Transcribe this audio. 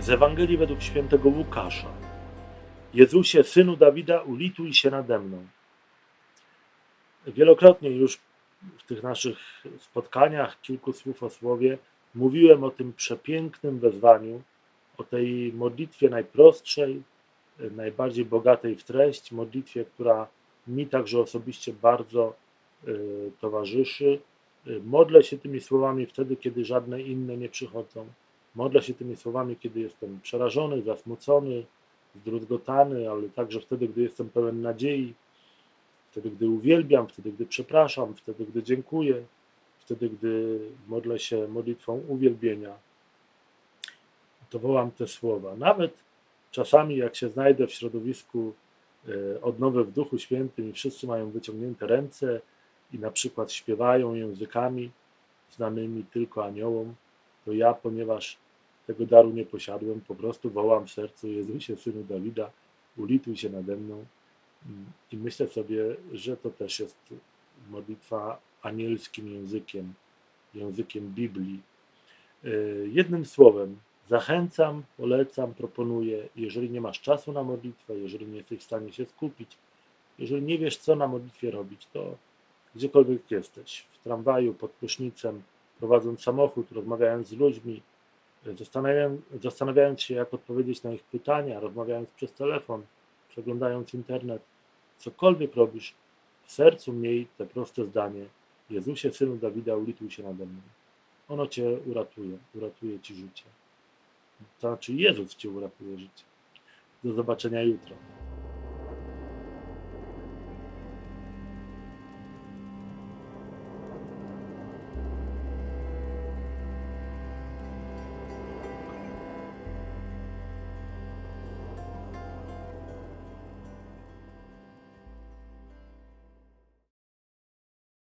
Z Ewangelii według świętego Łukasza. Jezusie, synu Dawida, ulituj się nade mną. Wielokrotnie już w tych naszych spotkaniach, kilku słów o słowie, mówiłem o tym przepięknym wezwaniu, o tej modlitwie najprostszej, najbardziej bogatej w treść, modlitwie, która mi także osobiście bardzo y, towarzyszy. Y, Modlę się tymi słowami wtedy, kiedy żadne inne nie przychodzą. Modlę się tymi słowami, kiedy jestem przerażony, zasmucony, zdruzgotany, ale także wtedy, gdy jestem pełen nadziei, wtedy, gdy uwielbiam, wtedy, gdy przepraszam, wtedy, gdy dziękuję, wtedy, gdy modlę się modlitwą uwielbienia. To wołam te słowa. Nawet czasami, jak się znajdę w środowisku e, odnowy w Duchu Świętym i wszyscy mają wyciągnięte ręce i na przykład śpiewają językami znanymi tylko aniołom, to ja, ponieważ tego daru nie posiadłem, po prostu wołam w sercu Jezusie, Synu Dawida, ulituj się nade mną Mm, i myślę sobie, że to też jest modlitwa anielskim językiem, językiem Biblii. E, Jednym słowem, zachęcam, polecam, proponuję, jeżeli nie masz czasu na modlitwę, jeżeli nie jesteś w stanie się skupić, jeżeli nie wiesz, co na modlitwie robić, to gdziekolwiek jesteś, w tramwaju, pod prysznicem, prowadząc samochód, rozmawiając z ludźmi, zastanawiając, zastanawiając się, jak odpowiedzieć na ich pytania, rozmawiając przez telefon, przeglądając internet, cokolwiek robisz, w sercu miej te proste zdanie: Jezusie, synu Dawida, ulituj się nade mną. Ono cię uratuje, uratuje ci życie. To znaczy, Jezus cię uratuje życie. Do zobaczenia jutro.